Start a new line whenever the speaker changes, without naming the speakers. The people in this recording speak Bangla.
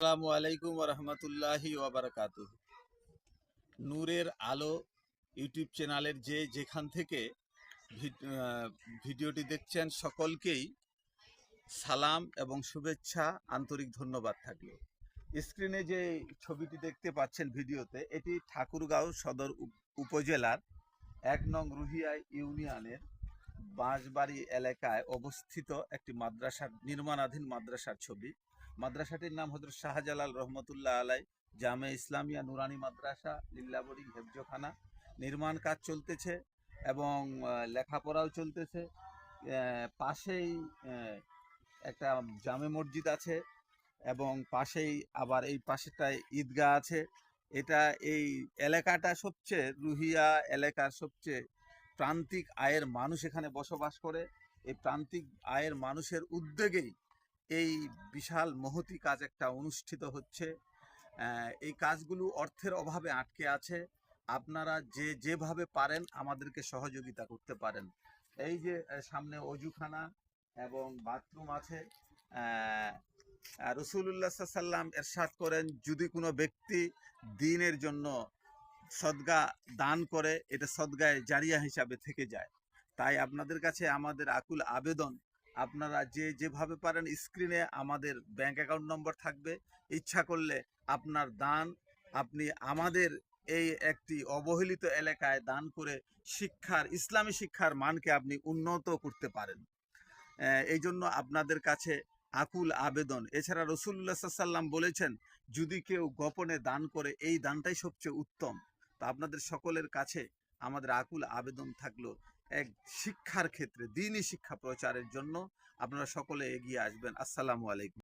আসসালামু আলাইকুম রহমতুল্লাহি ওয়াবারাকাত নূরের আলো ইউটিউব চ্যানেলের যে যেখান থেকে ভিডিওটি দেখছেন সকলকেই সালাম এবং শুভেচ্ছা, আন্তরিক ধন্যবাদ থাকল। স্ক্রিনে যে ছবিটি দেখতে পাচ্ছেন ভিডিওতে, এটি ঠাকুরগাঁও সদর উপজেলার এক নং রুহিয়া ইউনিয়নের বাঁশবাড়ি এলাকায় অবস্থিত একটি মাদ্রাসার, নির্মাণাধীন মাদ্রাসার ছবি। মাদ্রাসাটির নাম হজরত শাহজালাল রহমতুল্লাহ আলাই। জামে ইসলামিয়া নুরানি মাদ্রাসা লিল্লাবড়ি হেফজখানা নির্মাণ কাজ চলতেছে এবং লেখাপড়াও চলতেছে। পাশেই একটা জামে মসজিদ আছে এবং পাশেই আবার এই পাশেটায় ঈদগাহ আছে। এটা এই এলাকাটা সবচেয়ে রুহিয়া এলাকার সবচেয়ে প্রান্তিক আয়ের মানুষ এখানে বসবাস করে। এই প্রান্তিক আয়ের মানুষের উদ্যোগেই এই বিশাল মহতি কাজ একটা অনুষ্ঠিত হচ্ছে। এই কাজগুলো অর্থের অভাবে আটকে আছে। আপনারা যে যেভাবে পারেন আমাদেরকে সহযোগিতা করতে পারেন। এই যে সামনে অজুখানা এবং বাথরুম আছে রসুল্লাহ সাল্লাম এরশাদ করেন, যদি কোনো ব্যক্তি দিনের জন্য সদগা দান করে, এটা সদগায় জারিয়া হিসাবে থেকে যায়। তাই আপনাদের কাছে আমাদের আকুল আবেদন আপনারা যে যেভাবে পারেন স্ক্রিনে আমাদের ব্যাংক অ্যাকাউন্ট নম্বর থাকবে। ইচ্ছা করলে আপনার দান, আপনি আমাদের এই একটি অবহেলিত এলাকায় দান করে শিক্ষার, ইসলামী শিক্ষার মানকে আপনি উন্নত করতে পারেন। এই জন্য আপনাদের কাছে আকুল আবেদন। এছাড়া রসুল্লাহ সাল্লাম বলেছেন, যদি কেউ গোপনে দান করে, এই দানটাই সবচেয়ে উত্তম। তো আপনাদের সকলের কাছে আমাদের আকুল আবেদন থাকল। এক শিক্ষার ক্ষেত্রে দিনই শিক্ষা প্রচারের জন্য আপনারা সকলে এগিয়ে আসবেন। আসসালামু আলাইকুম।